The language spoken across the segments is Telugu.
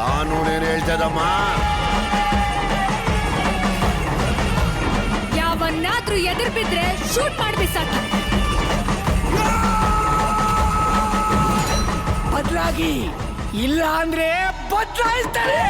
ಕಾನೂನೇನು ಹೇಳ್ತದಮ್ಮ? ಯಾವನ್ನಾದ್ರೂ ಎದುರು ಬಿದ್ರೆ ಶೂಟ್ ಮಾಡ್ಬಿಸಾಕಿ ಬದಲಾಗಿ ಇಲ್ಲ ಅಂದ್ರೆ ಬದಲಾಯಿಸ್ತಾರೆ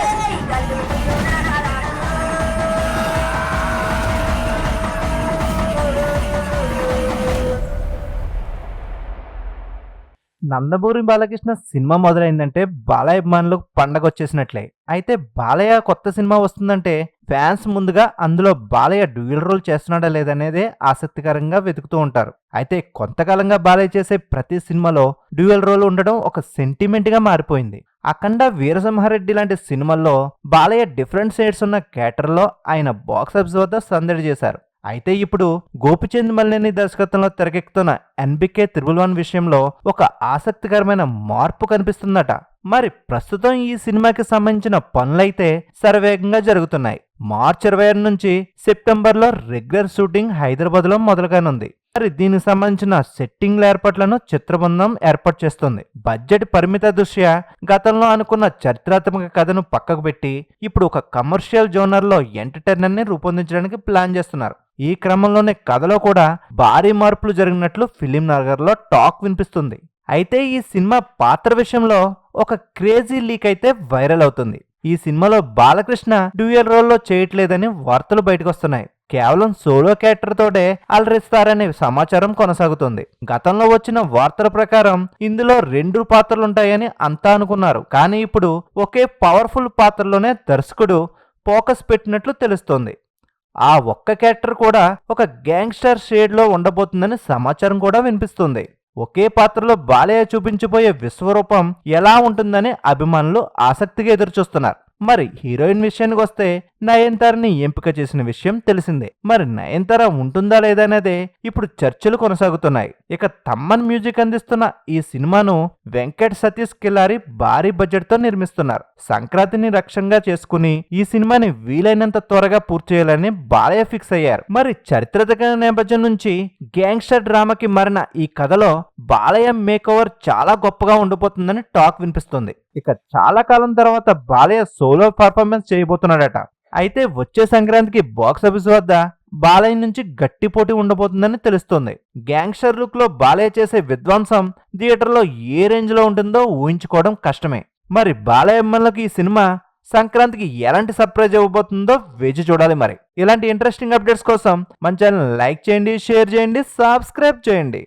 నందమూరి బాలకృష్ణ సినిమా మొదలైందంటే బాలయ్య అభిమానులకు పండగ వచ్చేసినట్లే అయితే బాలయ్య కొత్త సినిమా వస్తుందంటే ఫ్యాన్స్ ముందుగా అందులో బాలయ్య డ్యూయల్ రోల్ చేస్తున్నాడా లేదనేదే ఆసక్తికరంగా వెతుకుతూ ఉంటారు. అయితే కొంతకాలంగా బాలయ్య చేసే ప్రతి సినిమాలో డ్యూయల్ రోల్ ఉండడం ఒక సెంటిమెంట్గా మారిపోయింది. అఖండ వీరసింహారెడ్డి లాంటి సినిమాల్లో బాలయ్య డిఫరెంట్ సైడ్స్ ఉన్న క్యాటర్లో ఆయన బాక్స్ ఆఫీస్ వద్ద సందడి చేశారు. అయితే ఇప్పుడు గోపిచంద్ మల్లేని దర్శకత్వంలో తెరకెక్కుతున్న ఎన్బికే త్రిబుల్ వన్ విషయంలో ఒక ఆసక్తికరమైన మార్పు కనిపిస్తుందట. మరి ప్రస్తుతం ఈ సినిమాకి సంబంధించిన పనులైతే శరవేగంగా జరుగుతున్నాయి. మార్చి ఇరవై ఆరు నుంచి సెప్టెంబర్లో రెగ్యులర్ షూటింగ్ హైదరాబాద్లో మొదలుగానుంది మరి దీనికి సంబంధించిన సెట్టింగ్ల ఏర్పాట్లను చిత్రబృందం ఏర్పాటు చేస్తుంది. బడ్జెట్ పరిమిత దృష్ట్యా గతంలో అనుకున్న చరిత్రాత్మక కథను పక్కకు పెట్టి ఇప్పుడు ఒక కమర్షియల్ జోనర్లో ఎంటర్టైనర్ని రూపొందించడానికి ప్లాన్ చేస్తున్నారు. ఈ క్రమంలోనే కథలో కూడా భారీ మార్పులు జరిగినట్లు ఫిలిం నగర్లో టాక్ వినిపిస్తుంది. అయితే ఈ సినిమా పాత్ర విషయంలో ఒక క్రేజీ లీక్ అయితే వైరల్ అవుతుంది. ఈ సినిమాలో బాలకృష్ణ డ్యూయల్ రోల్లో చేయట్లేదని వార్తలు బయటకొస్తున్నాయి. కేవలం సోలో క్యారెక్టర్ తోటే అలరిస్తారనే సమాచారం కొనసాగుతుంది. గతంలో వచ్చిన వార్తల ప్రకారం ఇందులో రెండు పాత్రలుంటాయని అంతా అనుకున్నారు. కానీ ఇప్పుడు ఒకే పవర్ఫుల్ పాత్రలోనే దర్శకుడు ఫోకస్ పెట్టినట్లు తెలుస్తోంది. ఆ ఒక్క క్యారెక్టర్ కూడా ఒక గ్యాంగ్స్టర్ షేడ్లో ఉండబోతుందని సమాచారం కూడా వినిపిస్తుంది. ఒకే పాత్రలో బాలయ్య చూపించబోయే విశ్వరూపం ఎలా ఉంటుందని అభిమానులు ఆసక్తిగా ఎదురుచూస్తున్నారు. మరి హీరోయిన్ విషయానికి వస్తే నయనతారని ఎంపిక చేసిన విషయం తెలిసిందే. మరి నయనతార ఉంటుందా లేదా అనేదే ఇప్పుడు చర్చలు కొనసాగుతున్నాయి. ఇక తమ్మన్ మ్యూజిక్ అందిస్తున్న ఈ సినిమాను వెంకట్ సతీష్ కిల్లారి భారీ బడ్జెట్తో నిర్మిస్తున్నారు. సంక్రాంతిని రక్షంగా చేసుకుని ఈ సినిమాని వీలైనంత త్వరగా పూర్తి చేయాలని బాలయ్య ఫిక్స్ అయ్యారు. మరి చారిత్రక నేపథ్యం నుంచి గ్యాంగ్స్టర్ డ్రామాకి మారిన ఈ కథలో బాలయ్య మేకోవర్ చాలా గొప్పగా ఉండిపోతుందని టాక్ వినిపిస్తుంది. ఇక చాలా కాలం తర్వాత బాలయ్య సోలో పర్ఫార్మెన్స్ చేయబోతున్నాడట. అయితే వచ్చే సంక్రాంతికి బాక్స్ ఆఫీస్ వద్ద బాలయ్య నుంచి గట్టి పోటీ ఉండబోతుందని తెలుస్తుంది. గ్యాంగ్స్టర్ లుక్లో బాలయ్య చేసే విధ్వంసం థియేటర్లో ఏ రేంజ్లో ఉంటుందో ఊహించుకోవడం కష్టమే. మరి బాలయ్య అమ్మలకు ఈ సినిమా సంక్రాంతికి ఎలాంటి సర్ప్రైజ్ ఇవ్వబోతుందో వేచి చూడాలి మరి. ఇలాంటి ఇంట్రెస్టింగ్ అప్డేట్స్ కోసం మన ఛానల్ లైక్ చేయండి షేర్ చేయండి సబ్స్క్రైబ్ చేయండి.